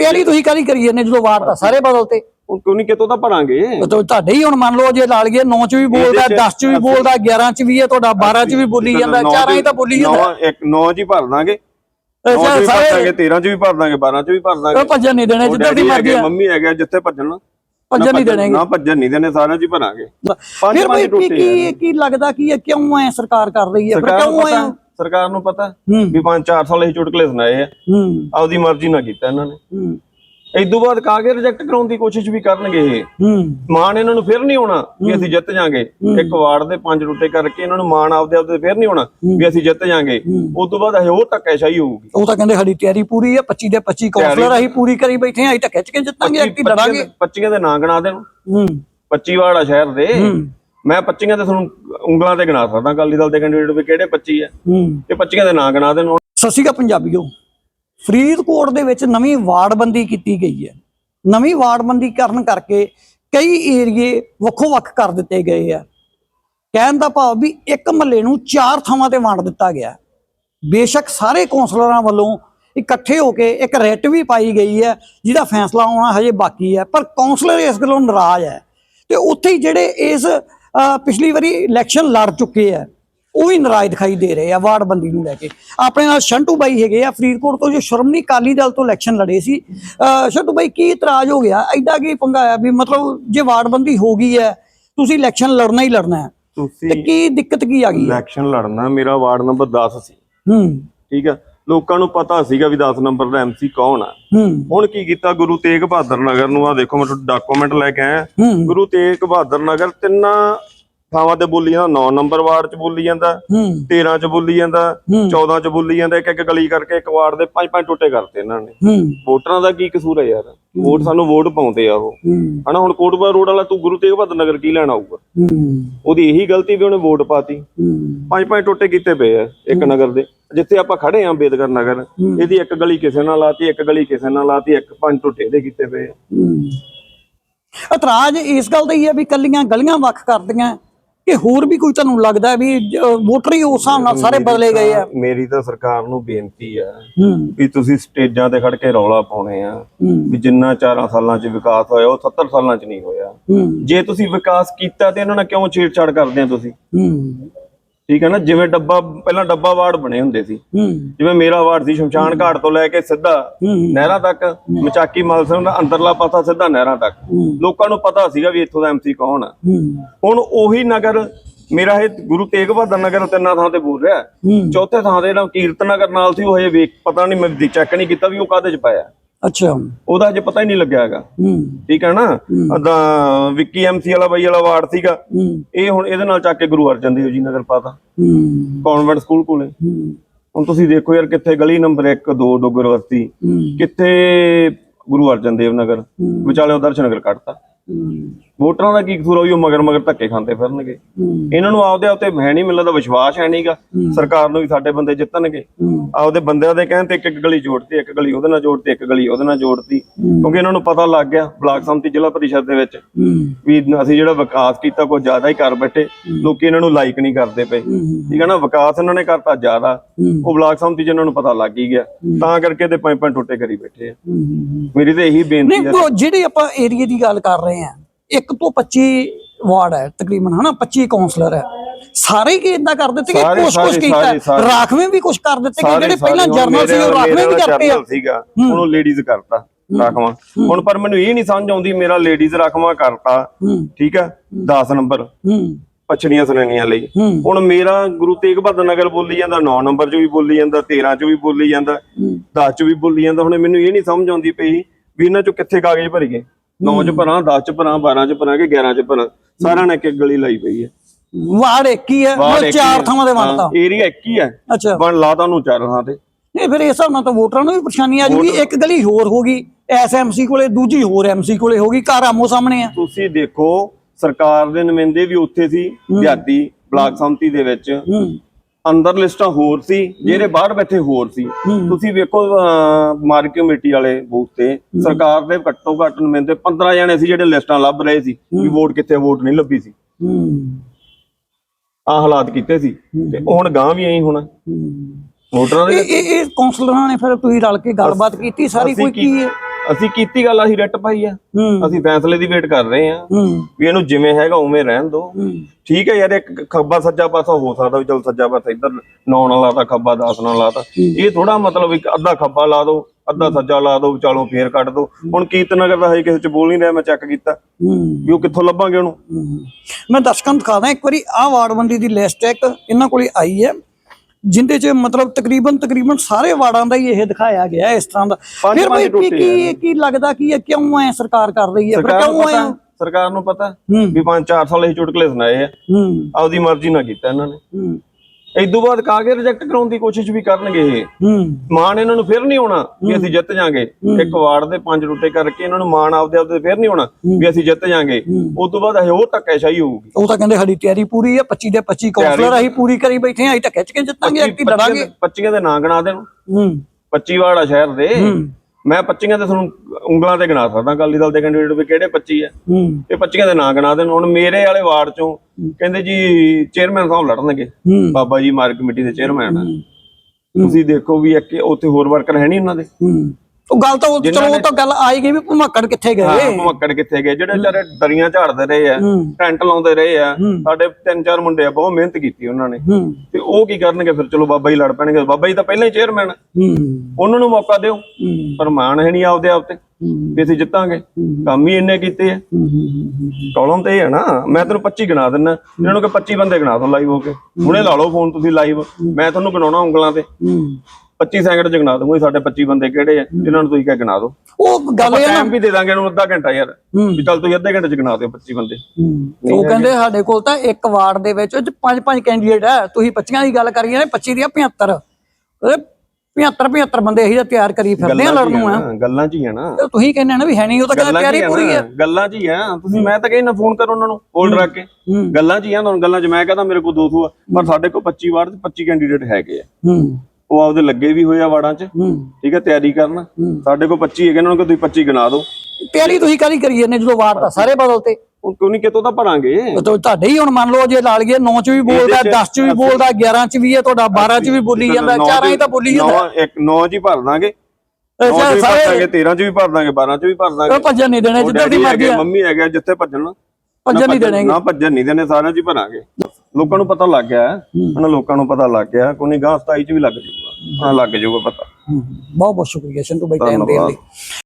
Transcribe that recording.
ਤਿਆਰੀ ਤੁਸੀਂ ਕਾਹਦੀ ਕਰੀ ਜਾਂਦੇ ਜਦੋਂ ਵਾਰਡ ਤਾਂ ਸਾਰੇ ਬਦਲਤੇ? ਹੁਣ ਕਿਉਂ ਨਹੀਂ ਕਿਤੋਂ ਤਾਂ ਭਰਾਂਗੇ? ਉਹ ਤਾਂ ਤੁਹਾਡੇ ਹੀ ਹੁਣ ਮੰਨ ਲਓ ਜੇ ਲਾ ਲਈਏ 9 ਚ ਵੀ ਬੋਲਦਾ ਇਹਦੇ ਚ 10 ਚ ਵੀ ਬੋਲਦਾ 11 ਚ ਵੀ ਹੈ ਤੁਹਾਡਾ 12 ਚ ਵੀ ਬੋਲੀ ਜਾਂਦਾ ਨੌਂ 4 ਚ ਤਾਂ ਬੋਲੀ ਜਾਂਦਾ। ਨੌਂ- ਇੱਕ 9 ਚ ਹੀ ਭਰ ਦਾਂਗੇ। 9 ਅੱਛਾ ਸਾਰੇ ਦਾਂਗੇ 13 ਚ ਵੀ ਭਰ ਦਾਂਗੇ 12 ਚ ਵੀ ਭਰ ਦਾਂਗੇ। ਉਹ ਭੱਜਣ ਨਹੀਂ ਦੇਣੇ ਉਹ ਜਿੱਦਾਂ ਦੀ ਡੈਡੀ ਮਰਜ਼ੀ ਹੈਗੇ, ਆ। ਮੰਮੀ ਹੈਗਾ ਜਿੱਥੇ ਭੱਜਣ ਭੱਜਣ ਨਹੀਂ ਦੇਣਗੇ। ਨਾ ਭੱਜਣ ਨਹੀਂ ਦੇਣੇ ਸਾਰਿਆਂ ਚ ਹੀ ਭਰਾਂਗੇ। ਪੰਜ ਫਿਰ ਬਈ ਪੰਜ ਕੀ ਟੁੱਟੇ ਕੀ ਕੀ ਲੱਗਦਾ ਕੀ ਹੈ ਕਿਉਂ ਐ ਸਰਕਾਰ ਕਰ ਰਹੀ ਹੈ? ਫਿਰ ਕਿਉਂ ਐ ਸਰਕਾਰ ਨੂੰ ਪਤਾ ਵੀ 5-4 ਸਾਲ ਅਸੀਂ ਚੁਟਕਲੇ ਸੁਣਾਏ ਆ। ਆਪਦੀ ਮਰਜ਼ੀ ਨਾਲ ਕੀਤਾ ਇਹਨਾਂ ਨੇ। ਇਦੋਂ ਬਾਅਦ ਕਾਗੇ ਰਿਜੈਕਟ ਕਰਾਉਣ ਦੀ ਕੋਸ਼ਿਸ਼ ਵੀ ਕਰਨਗੇ ਇਹ। ਮਾਣ ਇਹਨਾਂ ਨੂੰ ਫਿਰ ਨਹੀਂ ਆਉਣਾ ਵੀ ਅਸੀਂ ਜਿੱਤ ਜਾਾਂਗੇ। ਇੱਕ ਵਾਰਡ ਦੇ ਪੰਜ ਟੁੱਟੇ ਕਰਕੇ ਇਹਨਾਂ ਨੂੰ ਮਾਣ ਆਪਦੇ ਆਪਦੇ ਫਿਰ ਨਹੀਂ ਆਉਣਾ ਵੀ ਅਸੀਂ ਜਿੱਤ ਜਾਾਂਗੇ। ਉਸ ਤੋਂ ਬਾਅਦ ਇਹ ਹੋਰ ਧੱਕੇਸ਼ਾਹੀ ਹੋਊਗੀ। ਉਹ ਤਾਂ ਕਹਿੰਦੇ ਸਾਡੀ ਤਿਆਰੀ ਪੂਰੀ ਹੈ 25 ਦੇ 25 ਕਾਉਂਸਲਰ ਅਸੀਂ ਪੂਰੀ ਕਰੀ ਬੈਠੇ ਆਂ ਅਸੀਂ ਤਾਂ ਖਿੱਚ ਕੇ ਜਿੱਤਾਂਗੇ ਐਕਟੀ ਲੜਾਂਗੇ 25 ਦੇ ਨਾਂ ਗਣਾ ਦੇਣ। ਹੂੰ। 25 ਵਾੜਾ ਸ਼ਹਿਰ ਦੇ। ਮੈਂ 25 ਦੇ ਤੁਹਾਨੂੰ ਉਂਗਲਾਂ ਤੇ ਗਿਣਾ ਸਕਦਾ ਅਕਾਲੀ ਦਲ ਦੇ ਕੈਂਡੀਡੇਟ ਵੀ ਕਿਹੜੇ 25 ਆ? ਇਹ 25 ਦੇ ਨਾਂ ਗਣਾ ਦੇਣ ਸਤਿ ਸ਼੍ਰੀ ਅਕਾਲ ਪੰਜਾਬੀਓ। ਫਰੀਦਕੋਟ ਦੇ ਵਿੱਚ ਨਵੀਂ ਵਾਰਡਬੰਦੀ ਕੀਤੀ ਗਈ ਹੈ। ਨਵੀਂ ਵਾਰਡਬੰਦੀ ਕਰਨ ਕਰਕੇ ਕਈ ਏਰੀਏ ਵੱਖੋ ਵੱਖ ਕਰ ਦਿੱਤੇ ਗਏ ਆ। ਕਹਿਣ ਦਾ ਭਾਵ ਵੀ ਇੱਕ ਮਹੱਲੇ ਨੂੰ ਚਾਰ ਥਾਵਾਂ ਤੇ ਵੰਡ ਦਿੱਤਾ ਗਿਆ ਬੇਸ਼ੱਕ ਸਾਰੇ ਕੌਂਸਲਰਾਂ ਵੱਲੋਂ ਇਕੱਠੇ ਹੋ ਕੇ ਇੱਕ ਰਿਟ ਵੀ ਪਾਈ ਗਈ ਹੈ ਜਿਹਦਾ ਫੈਸਲਾ ਆਉਣਾ ਹਜੇ ਬਾਕੀ ਹੈ ਪਰ ਕੌਂਸਲਰ ਇਸ ਗੱਲੋਂ ਨਾਰਾਜ਼ ਹੈ। ਤੇ ਉੱਥੇ ਜਿਹੜੇ ਇਸ ਪਿਛਲੀ ਵਾਰੀ ਇਲੈਕਸ਼ਨ ਲੜ ਚੁੱਕੇ ਆ। ਉਹ ਵੀ ਨਾਰਾਜ਼ ਦਿਖਾਈ ਦੇ ਰਹੇ ਆ ਵਾਰਡਬੰਦੀ ਨੂੰ ਲੈ ਕੇ। ਆਪਣੇ ਨਾਲ ਸ਼ੰਟੂ ਬਾਈ ਹੈਗੇ ਆ ਫਰੀਦਕੋਟ ਤੋਂ ਜੋ ਸ਼ਰਮਨੀ ਕਾਲੀ ਦਲ ਤੋਂ ਇਲੈਕਸ਼ਨ ਲੜੇ ਸੀ। ਸ਼ੰਟੂ ਬਾਈ ਕੀ ਇਤਰਾਜ਼ ਹੋ ਗਿਆ? ਐਡਾ ਕੀ ਪੰਗਾ ਆ ਵੀ ਮਤਲਬ ਜੇ ਵਾਰਡਬੰਦੀ ਹੋ ਗਈ ਹੈ ਤੁਸੀਂ ਇਲੈਕਸ਼ਨ ਲੜਨਾ ਹੀ ਲੜਨਾ ਹੈ। ਤੇ ਤੁਸੀਂ ਕੀ ਦਿੱਕਤ ਕੀ ਆ ਗਈ ਹੈ? ਇਲੈਕਸ਼ਨ ਲੜਨਾ ਮੇਰਾ ਵਾਰਡ ਨੰਬਰ 10 ਸੀ। ਹੂੰ। ਠੀਕ ਆ? ਲੋਕਾਂ ਨੂੰ ਪਤਾ ਸੀਗਾ ਵੀ 10 ਨੰਬਰ ਦਾ ਐਮਸੀ ਕੌਣ ਆ। ਹੁਣ ਕੀ ਕੀਤਾ ਗੁਰੂ ਤੇਗ ਬਹਾਦਰ ਨਗਰ ਨੂੰ ਆ ਦੇਖੋ ਮੈਂ ਡਾਕੂਮੈਂਟ ਲੈ ਕੇ ਆਇਆ। ਗੁਰੂ ਤੇਗ ਬਹਾਦਰ ਨਗਰ ਤਿੰਨਾਂ ਥਾਵਾਂ ਤੇ ਬੋਲੀ ਜਾਂਦਾ 9 ਨੰਬਰ ਵਾਰਡ ਚ ਬੋਲੀ ਜਾਂਦਾ ਹੂੰ। 13 ਚ ਬੋਲੀ ਜਾਂਦਾ ਹੂੰ। 14 ਚ ਬੋਲੀ ਜਾਂਦਾ ਇੱਕ ਇੱਕ ਗਲੀ ਕਰਕੇ ਇੱਕ ਵਾਰਡ ਦੇ ਪੰਜ ਪੰਜ ਟੋਟੇ ਕਰਤੇ ਇਹਨਾਂ ਨੇ। ਵੋਟਰਾਂ ਦਾ ਕੀ ਕਸੂਰ ਹੈ ਯਾਰ? ਵੋਟ ਸਾਨੂੰ ਵੋਟ ਪਾਉਂਦੇ ਆ ਉਹ। ਹਨਾ ਹੁਣ ਕੋਟਬਾ ਰੋਡ ਵਾਲਾ ਤੂੰ ਗੁਰੂ ਤੇਗ ਬਹਾਦਰ ਨਗਰ ਕੀ ਲੈਣ ਆਊਗਾ? ਉਹਦੀ ਇਹੀ ਗਲਤੀ ਵੀ ਉਹਨੇ ਵੋਟ ਪਾਤੀ। ਪੰਜ ਪੰਜ ਟੋਟੇ ਕੀਤੇ ਪਏ ਆ ਇੱਕ ਨਗਰ ਦੇ ਜਿੱਥੇ ਆਪਾਂ ਖੜੇ ਆਂ ਅੰਬੇਦਕਰ ਨਗਰ। ਇਹਦੀ ਇੱਕ ਗਲੀ ਕਿਸੇ ਨਾਲ ਲਾਤੀ ਇੱਕ ਗਲੀ ਕਿਸੇ ਨਾਲ ਲਾਤੀ ਇੱਕ ਪੰਜ ਟੋਟੇ ਦੇ ਕੀਤੇ ਪਏ ਆ। ਇਤਰਾਜ਼ ਇਸ ਗੱਲ ਦਾ ਹੀ ਹੈ ਵੀ ਕੱਲੀਆਂ ਗਲੀਆਂ ਵੱਖ ਕਰਦੀਆਂ। ਕਿ ਹੋਰ ਵੀ ਕੋਈ ਤੁਹਾਨੂੰ ਲੱਗਦਾ ਵੀ ਵੋਟਰ ਹੀ ਉਸ ਹਿਸਾਬ ਨਾਲ ਸਾਰੇ ਬਦਲੇ ਗਏ ਆ? ਮੇਰੀ ਤਾਂ ਸਰਕਾਰ ਨੂੰ ਬੇਨਤੀ ਆ ਵੀ ਤੁਸੀਂ ਸਟੇਜਾਂ ਤੇ ਖੜ ਕੇ ਰੌਲਾ ਪਾਉਣੇ ਆ ਵੀ ਜਿੰਨਾ 4 ਸਾਲਾਂ 'ਚ ਵਿਕਾਸ ਹੋਇਆ ਉਹ 70 ਸਾਲਾਂ 'ਚ ਨਹੀਂ ਹੋਇਆ। ਜੇ ਤੁਸੀਂ ਵਿਕਾਸ ਕੀਤਾ ਤੇ ਇਹਨਾਂ ਨਾਲ ਕਿਉਂ ਛੇੜਛਾੜ ਕਰਦੇ ਆ ਤੁਸੀਂ? ਠੀਕ ਹੈ ਨਾ? ਜਿਵੇਂ ਡੱਬਾ ਪਹਿਲਾਂ ਡੱਬਾ ਵਾਰਡ ਬਣੇ ਹੁੰਦੇ ਸੀ। ਜਿਵੇਂ ਮੇਰਾ ਵਾਰਡ ਸੀ ਸ਼ਮਸ਼ਾਨ ਘਾਟ ਤੋਂ ਲੈ ਕੇ ਸਿੱਧਾ ਨਹਿਰਾਂ ਤੱਕ ਮਚਾਕੀ ਮਲਸਨ ਦਾ ਅੰਦਰਲਾ ਪਾਸਾ ਸਿੱਧਾ ਨਹਿਰਾਂ ਤੱਕ। ਲੋਕਾਂ ਨੂੰ ਪਤਾ ਸੀਗਾ ਵੀ ਇੱਥੋਂ ਦਾ ਐਮਸੀ ਕੌਣ ਆ। ਹੁਣ ਉਹੀ ਨਗਰ ਮੇਰਾ ਇਹ ਗੁਰੂ ਤੇਗ ਬਹਾਦਰ ਨਗਰ ਤਿੰਨਾਂ ਥਾਂ ਤੇ ਬੋਲ ਰਿਹਾ। ਚੌਥੇ ਥਾਂ ਤੇ ਨਾ ਕੀਰਤ ਨਗਰ ਨਾਲ ਸੀ ਉਹ ਹਜੇ ਵੇਖ ਪਤਾ ਨਹੀਂ ਮੈਂ ਚੈੱਕ ਨਹੀਂ ਕੀਤਾ ਵੀ ਉਹ ਕਾਹਦੇ ਚ ਪਾਇਆ ਅੱਛਾ। ਉਹਦਾ ਹਜੇ ਪਤਾ ਹੀ ਨਹੀਂ ਲੱਗਿਆ ਹੈਗਾ। ਹੂੰ। ਠੀਕ ਹੈ ਨਾ? ਅਦਾਂ ਵਿੱਕੀ ਐਮਸੀ ਵਾਲਾ ਬਾਈ ਵਾਲਾ ਵਾਰਡ ਸੀਗਾ। ਇਹ ਹੁਣ ਇਹਦੇ ਨਾਲ ਚੱਕ ਕੇ ਗੁਰੂ ਅਰਜਨ ਦੇਵ ਜੀ ਨਗਰ ਪਾਤਾ। ਹੂੰ। ਕਨਵੈਂਟ ਸਕੂਲ ਕੋਲੇ। ਹੁਣ ਤੁਸੀਂ ਦੇਖੋ ਯਾਰ ਕਿੱਥੇ ਗਲੀ ਨੰਬਰ 1 2 ਡੋਗਰਵਸਤੀ ਹੂੰ। ਕਿੱਥੇ ਗੁਰੂ ਅਰਜਨ ਦੇਵ ਨਗਰ। ਵਿਚਾਲੇ ਦਰਸ਼ਨ ਨਗਰ ਕੱਟਤਾ ਵੋਟਰਾਂ ਦਾ ਕੀ ਕਸੂਰ ਹੋਈ ਉਹ ਮਗਰ ਮਗਰ ਧੱਕੇ ਖਾਂਦੇ ਫਿਰਨਗੇ। ਇਹਨਾਂ ਨੂੰ ਆਪਦੇ ਉੱਤੇ ਹੈ ਨਹੀਂ ਮਿਲਦਾ ਵਿਸ਼ਵਾਸ ਹੈ ਨਹੀਂਗਾ। ਸਰਕਾਰ ਨੂੰ ਵੀ ਸਾਡੇ ਬੰਦੇ ਜਿੱਤਣਗੇ। ਆਪਦੇ ਬੰਦਿਆਂ ਦੇ ਕਹਿਣ ਤੇ ਇੱਕ ਇੱਕ ਗਲੀ ਜੋੜਤੀ ਇੱਕ ਗਲੀ ਉਹਦੇ ਨਾਲ ਜੋੜਤੀ ਇੱਕ ਗਲੀ ਉਹਦੇ ਨਾਲ ਜੋੜਤੀ। ਕਿਉਂਕਿ ਇਹਨਾਂ ਨੂੰ ਪਤਾ ਲੱਗ ਗਿਆ ਬਲਾਕ ਸੰਮਤੀ ਜ਼ਿਲ੍ਹਾ ਪਰਿਸ਼ਦ ਦੇ ਵਿੱਚ ਵੀ ਅਸੀਂ ਜਿਹੜਾ ਵਿਕਾਸ ਕੀਤਾ ਕੁਝ ਜ਼ਿਆਦਾ ਹੀ ਕਰ ਬੈਠੇ। ਲੋਕੀ ਇਹਨਾਂ ਨੂੰ ਲਾਈਕ ਨਹੀਂ ਕਰਦੇ ਪਏ। ਠੀਕ ਹੈ ਨਾ ਵਿਕਾਸ ਇਹਨਾਂ ਨੇ ਕਰਤਾ ਜ਼ਿਆਦਾ। ਉਹ ਬਲਾਕ ਸੰਮਤੀ 'ਚ ਇਹਨਾਂ ਨੂੰ ਪਤਾ ਲੱਗ ਹੀ ਗਿਆ। ਤਾਂ ਕਰਕੇ ਤੇ ਪੰਜ ਪੰਜ ਟੁੱਟੇ ਕਰੀ ਬੈਠੇ ਆ। ਮੇਰੀ ਤੇ ਇਹੀ ਬੇਨਤੀ ਹੈ ਜਿਹੜੇ ਆਪਾਂ ਏਰੀਆ ਦੀ ਗੱਲ ਕਰ ਰਹੇ ਆ ਇੱਕ ਤੋਂ 25 ਵਾਰਡ ਹੈ ਤਕਰੀਬਨ ਹਨਾ? 25 ਕਾਉਂਸਲਰ ਹੈ। ਸਾਰੇ ਕੀ ਇਦਾਂ ਕਰ ਦਿੱਤੇ ਕਿ ਕੁਝ ਕੁਝ ਕੀਤਾ। ਰਾਖਵੇਂ ਵੀ ਕੁਝ ਕਰ ਦਿੱਤੇ ਕਿ ਜਿਹੜੇ ਪਹਿਲਾਂ ਜਰਨਲ ਸੀ ਉਹ ਰਾਖਵੇਂ ਵੀ ਕਰਤੇ ਆ? ਸੀਗਾ। ਹੁਣ ਉਹ ਲੇਡੀਜ਼ ਕਰਤਾ ਰਾਖਵਾਂ। ਹੁਣ ਪਰ ਮੈਨੂੰ ਇਹ ਨਹੀਂ ਸਮਝ ਆਉਂਦੀ ਮੇਰਾ ਲੇਡੀਜ਼ ਰਾਖਵਾਂ ਕਰਤਾ ਹੂੰ। ਠੀਕ ਹੈ? 10 ਨੰਬਰ। ਹੂੰ। ਪਛੜੀਆਂ ਸ਼੍ਰੇਣੀਆਂ ਲਈ। ਹੂੰ। ਹੁਣ ਮੇਰਾ ਗੁਰੂ ਤੇਗ ਬਹਾਦਰ ਨਗਰ ਬੋਲੀ ਜਾਂਦਾ 9 ਨੰਬਰ 'ਚ ਵੀ ਬੋਲੀ ਜਾਂਦਾ 13 'ਚ ਵੀ ਬੋਲੀ ਜਾਂਦਾ ਹੂੰ। 10 'ਚ ਵੀ ਬੋਲੀ ਜਾਂਦਾ। ਹੁਣ ਮੈਨੂੰ ਇਹ ਨਹੀਂ ਸਮਝ ਆਉਂਦੀ ਪਈ ਵੀ ਇਹਨਾਂ 'ਚੋਂ ਕਿੱਥੇ ਕਾਗਜ਼ ਭਰੀਏ। 9 'ਚ ਭਰਾਂ 10 'ਚ ਭਰਾਂ 12 'ਚ ਭਰਾਂ ਕਿ 11 'ਚ ਭਰਾਂ ਸਾਰਿਆਂ ਨੇ ਇੱਕ ਇੱਕ ਗਲੀ ਲਾਈ ਪਈ ਹੈ। ਵਾਰਡ ਇੱਕ ਹੀ ਹੈ ਉਹ ਚਾਰ ਥਾਵਾਂ ਦੇ ਵੰਡਤਾ ਏਰੀਆ ਇੱਕ ਹੀ ਹੈ। ਅੱਛਾ। ਬਣ ਲਾ ਤੁਹਾਨੂੰ ਚਾਰ ਥਾਂ ਤੇ। ਨਹੀਂ ਫਿਰ ਇਸ ਹਿਸਾਬ ਨਾਲ ਤਾਂ ਵੋਟਰਾਂ ਨੂੰ ਵੀ ਪਰੇਸ਼ਾਨੀ ਆ ਜੂਗੀ ਇੱਕ ਗਲੀ ਹੋਰ ਹੋਗੀ ਐਸ ਐਮਸੀ ਕੋਲੇ ਦੂਜੀ ਹੋਰ ਐਮਸੀ ਕੋਲੇ ਹੋਗੀ ਘਰ ਆਮੋ ਸਾਹਮਣੇ ਆ। ਤੁਸੀਂ ਦੇਖੋ ਸਰਕਾਰ ਦੇ ਨੁਮਾਇੰਦੇ ਵੀ ਉੱਥੇ ਸੀ ਦਿਹਾਤੀ ਬਲਾਕ ਸੰਮਤੀ ਦੇ ਵਿੱਚ। ਹੂੰ। ਅੰਦਰ ਲਿਸਟਾਂ ਹੋਰ ਸੀ ਜਿਹੜੇ ਬਾਹਰ ਬੈਠੇ ਹੋਰ ਸੀ। ਤੁਸੀਂ ਵੇਖੋ ਮਾਰਕ ਕਮੇਟੀ ਵਾਲੇ ਬੂਥ ਤੇ ਸਰਕਾਰ ਦੇ ਘੱਟੋ ਘੱਟ ਨੁਮਾਇੰਦੇ 15 ਜਣੇ ਸੀ ਜਿਹੜੇ ਲਿਸਟਾਂ ਲੱਭ ਰਹੇ ਸੀ ਵੀ ਵੋਟ ਕਿੱਥੇ ਵੋਟ ਨਹੀਂ ਲੱਭੀ ਸੀ। ਆ ਹਾਲਾਤ ਕੀਤੇ ਸੀ। ਤੇ ਹੁਣ ਗਾਂ ਵੀ ਐਂ ਹੋਣਾ। ਵੋਟਰਾਂ ਦੇ ਇਹ ਇਹ ਇਹ ਕਾਉਂਸਲਰਾਂ ਨੇ ਫਿਰ ਤੁਸੀਂ ਰਲ ਕੇ ਗੱਲਬਾਤ ਕੀਤੀ ਸਾਰੀ ਕੋਈ ਕੀ ਹੈ? ਅਸੀਂ ਕੀਤੀ ਗੱਲ ਅਸੀਂ ਰਿਟ ਪਾਈ ਆ। ਹੂੰ। ਅਸੀਂ ਫੈਸਲੇ ਦੀ ਵੇਟ ਕਰ ਰਹੇ ਆ ਹੂੰ। ਵੀ ਇਹਨੂੰ ਜਿਵੇਂ ਹੈਗਾ ਉਵੇਂ ਰਹਿਣ ਦਿਓ। ਹੂੰ। ਠੀਕ ਹੈ ਯਾਰ ਇੱਕ ਖੱਬਾ ਸੱਜਾ ਪਾਸਾ ਹੋ ਸਕਦਾ ਵੀ ਚਲ ਸੱਜਾ ਪਾਸਾ ਇੱਧਰ 9 ਨਾਲ ਲਾਤਾ ਖੱਬਾ 10 ਨਾਲ ਲਾਤਾ। ਇਹ ਥੋੜਾ ਮਤਲਬ ਇੱਕ ਅੱਧਾ ਖੱਬਾ ਲਾ ਦਿਓ ਅੱਧਾ ਸੱਜਾ ਲਾ ਦਿਓ ਵਿਚਾਲੋਂ ਫੇਰ ਕੱਢ ਦਿਓ। ਹੁਣ ਕੀਰਤਨਗਰ ਦਾ ਹਜੇ ਕਿਸੇ ਚ ਬੋਲ ਨਹੀਂ ਰਿਹਾ ਮੈਂ ਚੈੱਕ ਕੀਤਾ। ਹੂੰ। ਵੀ ਉਹ ਕਿੱਥੋਂ ਲੱਭਾਂਗੇ ਉਹਨੂੰ। ਮੈਂ ਦਰਸ਼ਕਾਂ ਨੂੰ ਦਿਖਾਦਾ ਇੱਕ ਵਾਰੀ ਆਹ ਵਾਰਡਬੰਦੀ ਦੀ ਲਿਸਟ ਇੱਕ ਇਹਨਾਂ ਕੋਲੇ ਆਈ ਹੈ। ਜਿੰਦੇ ਚ ਮਤਲਬ ਤਕਰੀਬਨ ਤਕਰੀਬਨ ਸਾਰੇ ਵਾਰਡਾਂ ਦਾ ਹੀ ਇਹ ਦਿਖਾਇਆ ਗਿਆ ਇਸ ਤਰ੍ਹਾਂ ਦਾ। ਫਿਰ ਬਈ ਕੀ ਕੀ ਕੀ ਲੱਗਦਾ ਕੀ ਹੈ ਕਿਉਂ ਐ ਸਰਕਾਰ ਕਰ ਰਹੀ ਹੈ? ਫਿਰ ਕਿਉਂ ਐ ਸਰਕਾਰ ਨੂੰ ਪਤਾ ਵੀ ਪੰਜ ਚਾਰ ਸਾਲ ਅਸੀਂ ਚੁਟਕਲੇ ਸੁਣਾਏ ਆ। ਆਪਦੀ ਮਰਜ਼ੀ ਨਾਲ ਕੀਤਾ ਇਹਨਾਂ ਨੇ। ਇਦੋਂ ਬਾਅਦ ਕਾਗੇ ਰਿਜੈਕਟ ਕਰਾਉਣ ਦੀ ਕੋਸ਼ਿਸ਼ ਵੀ ਕਰਨਗੇ ਇਹ। ਹੂੰ। ਮਾਣ ਇਹਨਾਂ ਨੂੰ ਫਿਰ ਨਹੀਂ ਆਉਣਾ ਵੀ ਅਸੀਂ ਜਿੱਤ ਜਾਾਂਗੇ। ਇੱਕ ਵਾਰਡ ਦੇ ਪੰਜ ਰੁੱਟੇ ਕਰਕੇ ਇਹਨਾਂ ਨੂੰ ਮਾਣ ਆਪਦੇ ਆਪਦੇ ਫਿਰ ਨਹੀਂ ਆਉਣਾ ਵੀ ਅਸੀਂ ਜਿੱਤ ਜਾਾਂਗੇ। ਉਸ ਤੋਂ ਬਾਅਦ ਇਹ ਹੋਰ ਧੱਕੇਸ਼ਾਹੀ ਹੋਊਗੀ। ਉਹ ਤਾਂ ਕਹਿੰਦੇ ਸਾਡੀ ਤਿਆਰੀ ਪੂਰੀ ਹੈ 25 ਦੇ 25 ਕਾਉਂਸਲਰ ਅਸੀਂ ਪੂਰੀ ਕਰੀ ਬੈਠੇ ਆਂ ਅਸੀਂ ਤਾਂ ਖਿੱਚ ਕੇ ਜਿੱਤਾਂਗੇ? ਐਕਟੀ ਲੜਾਂਗੇ 25 ਦੇ ਨਾਂ ਗਣਾ ਦੇਣ। ਹੂੰ। 25 ਵਾੜਾ ਸ਼ਹਿਰ ਦੇ। ਮੈਂ 25 ਦੇ ਤੁਹਾਨੂੰ ਉਂਗਲਾਂ ਤੇ ਗਿਣਾ ਸਕਦਾ ਅਕਾਲੀ ਦਲ ਦੇ ਕੈਂਡੀਡੇਟ ਵੀ ਕਿਹੜੇ 25 ਆ? ਇਹ 25 ਦੇ ਨਾਂ ਗਣਾ ਦੇਣ। ਹੁਣ ਮੇਰੇ ਵਾਲੇ ਵਾਰਡ ਚੋਂ ਕਹਿੰਦੇ ਜੀ ਚੇਅਰਮੈਨ ਸਾਹਿਬ ਲੜਨਗੇ। ਬਾਬਾ ਜੀ ਮਾਰਕ ਕਮੇਟੀ ਦੇ ਚੇਅਰਮੈਨ ਆ। ਤੁਸੀਂ ਦੇਖੋ ਵੀ ਇੱਕ ਉੱਥੇ ਹੋਰ ਵਰਕਰ ਹੈ ਨਹੀਂ ਉਹਨਾਂ ਦੇ। ਉਹ ਗੱਲ ਤਾਂ ਉਹ ਚਲੋ ਉਹ ਤਾਂ ਗੱਲ ਆਈ ਗਈ ਵੀ ਭਮੱਕੜ ਕਿੱਥੇ ਗਏ? ਭਮੱਕੜ ਕਿੱਥੇ ਗਏ? ਜਿਹੜੇ ਵਿਚਾਰੇ ਦਰੀਆਂ ਝਾੜਦੇ ਰਹੇ ਆ ਟੈਂਟ ਲਾਉਂਦੇ ਰਹੇ ਆ ਸਾਡੇ ਤਿੰਨ ਚਾਰ ਮੁੰਡੇ ਆ ਬਹੁਤ ਮਿਹਨਤ ਕੀਤੀ ਉਹਨਾਂ ਨੇ। ਤੇ ਉਹ ਕੀ ਕਰਨਗੇ ਫਿਰ? ਚਲੋ ਬਾਬਾ ਜੀ ਲੜ ਪੈਣਗੇ। ਬਾਬਾ ਜੀ ਤਾਂ ਪਹਿਲਾਂ ਹੀ ਚੇਅਰਮੈਨ ਉਹਨਾਂ ਨੂੰ ਮੌਕਾ ਦਿਓ। ਪਰ ਮਾਣ ਹੈ ਨਹੀਂ ਆਪਦੇ ਆਪ ਤੇ। ਵੀ ਅਸੀਂ ਜਿੱਤਾਂਗੇ। ਕੰਮ ਹੀ ਇੰਨੇ ਕੀਤੇ ਆ। ਪ੍ਰੋਬਲਮ ਤੇ ਹੈ ਨਾ ਮੈਂ ਤੈਨੂੰ 25 ਗਿਣਾ ਦਿੰਨਾ। ਇਹਨਾਂ ਨੂੰ ਕਿ 25 ਬੰਦੇ ਗਿਣਾ ਦੋ ਲਾਈਵ ਹੋ ਕੇ। ਹੁਣੇ ਲਾ ਲਓ ਫੋਨ ਤੁਸੀਂ ਲਾਈਵ ਮੈਂ ਤੁਹਾਨੂੰ ਗਿਣਾਉਣਾ ਉਂਗਲਾਂ ਤੇ। 25 ਸੈਕਿੰਡ ਚ ਗਿਣਾ ਦੂੰਗਾ ਸਾਡੇ 25 ਬੰਦੇ ਕਿਹੜੇ ਆ ਜਿਨ੍ਹਾਂ ਨੂੰ ਤੁਸੀਂ ਕਹਿ ਗਿਣਾ ਦਿਓ ਉਹ ਗੱਲ ਇਹ ਆ ਨਾ ਵੀ ਦੇ ਦਾਂਗੇ ਇਹਨੂੰ ਅੱਧਾ ਘੰਟਾ ਯਾਰ ਹੂੰ। ਵੀ ਚੱਲ ਤੁਸੀਂ ਅੱਧੇ ਘੰਟੇ ਚ ਗਿਣਾ ਦਿਓ 25 ਬੰਦੇ। ਉਹ ਕਹਿੰਦੇ ਸਾਡੇ ਕੋਲ ਤਾਂ ਇੱਕ ਵਾਰਡ ਦੇ ਵਿੱਚ ਵਿੱਚ ਪੰਜ ਪੰਜ ਕੈਂਡੀਡੇਟ ਹੈ ਤੁਸੀਂ 25 ਦੀ ਗੱਲ ਕਰੀਏ ਨੇ 25 ਦੀਆਂ 75 ਉਹਦੇ 75 75 ਬੰਦੇ ਇਹੀ ਜਿਹਾ ਤਿਆਰ ਕਰੀ ਫਿਰਦੇ ਆ ਲੜਨ ਨੂੰ ਆ ਗੱਲਾਂ ਚ ਹੀ ਆ ਨਾ। ਤੇ ਤੁਸੀਂ ਕਹਿੰਦੇ ਨਾ ਵੀ ਹੈ ਨਹੀਂ ਉਹ ਤਾਂ ਕਹਿੰਦਾ ਚ ਤਿਆਰੀ ਪੂਰੀ ਹੈ ਗੱਲਾਂ ਚ ਹੀ ਆ। ਤੁਸੀਂ ਮੈਂ ਤਾਂ ਕਹਿੰਦਾ ਫੋਨ ਕਰੋ ਉਹਨਾਂ ਨੂੰ ਹੋਲਡ ਰੱਖ ਕੇ। ਹੂੰ। ਗੱਲਾਂ ਚ ਹੀ ਆ ਤੁਹਾਨੂੰ ਗੱਲਾਂ ਚ। ਮੈਂ ਕਹਿੰਦਾ ਮੇਰੇ ਕੋਲ 200 ਆ ਪਰ ਸਾਡੇ ਕੋਲ 25 ਵਾਰਡ ਚ 25 ਕੈਂਡੀਡੇਟ ਹੈਗੇ ਆ। ਹੂੰ। ਉਹ ਆਪਦੇ ਲੱਗੇ ਵੀ ਹੋਏ ਆ ਵਾਰਡਾਂ ਚ। ਠੀਕ ਹੈ ਤਿਆਰੀ ਕਰਨ। ਸਾਡੇ ਕੋਲ 25 ਹੈਗੇ ਇਹਨਾਂ ਨੂੰ ਕਿ ਤੁਸੀਂ 25 ਗਿਣਾ ਦਿਓ। ਤਿਆਰੀ ਤੁਸੀਂ ਕਾਹਦੀ ਕਰੀ ਜਾਂਦੇ ਜਦੋਂ ਵਾਰਡ ਤਾਂ ਸਾਰੇ ਬਦਲਤੇ? ਉਹ ਕਿਉਂ ਨਹੀਂ ਕਿਤੋਂ ਤਾਂ ਭਰਾਂਗੇ। ਤੁਹਾਡੇ ਹੀ ਹੁਣ ਮੰਨ ਲਓ ਜੇ ਲਾ ਲਈਏ 9 ਚ ਵੀ ਬੋਲਦਾ 10 ਚ ਵੀ ਬੋਲਦਾ 11 ਚ ਵੀ ਹੈ ਤੁਹਾਡਾ 12 ਚ ਵੀ ਬੋਲੀ ਜਾਂਦਾ ਚਾਰਾਂ ਹੀ ਤਾਂ ਬੋਲੀ ਜਾਂਦਾ। ਨੌਂ- ਇੱਕ 9 ਚ ਹੀ ਭਰ ਦਾਂਗੇ। 9 ਅੱਛਾ, ਸਾਰੇ ਦਾਂਗੇ 13 ਚ ਵੀ ਭਰ ਦਾਂਗੇ 12 ਚ ਵੀ ਭਰ ਦਾਂਗੇ। ਉਹ ਭੱਜਣ ਨਹੀਂ ਦੇਣੇ ਜਿੱਦਾਂ ਦੀ ਮਰਜ਼ੀ ਮੰਮੀ ਹੈਗੇ ਜਿੱਥੇ ਭੱਜਣ। ਭੱਜਣ ਨਹੀਂ ਦੇਣਗੇ। ਨਾ ਭੱਜਣ ਨਹੀਂ ਦੇਣੇ ਸਾਰਿਆਂ ਚ ਹੀ ਭਰਾਂਗੇ। ਲੋਕਾਂ ਨੂੰ ਪਤਾ ਲੱਗ ਗਿਆ ਹੁਣ ਲੋਕਾਂ ਨੂੰ ਪਤਾ ਲੱਗ ਗਿਆ ਕੋਈ ਗਾਂ 27 ਚ ਵੀ ਲੱਗ ਜਾਊਗਾ ਹਾਂ ਲੱਗ ਜਾਊਗਾ ਪਤਾ। ਬਹੁਤ ਬਹੁਤ ਸ਼ੁਕਰੀਆ। ਸਿੰਧੂ ਬਾਈ ਟਾਈਮ ਦੇਣ ਲਈ।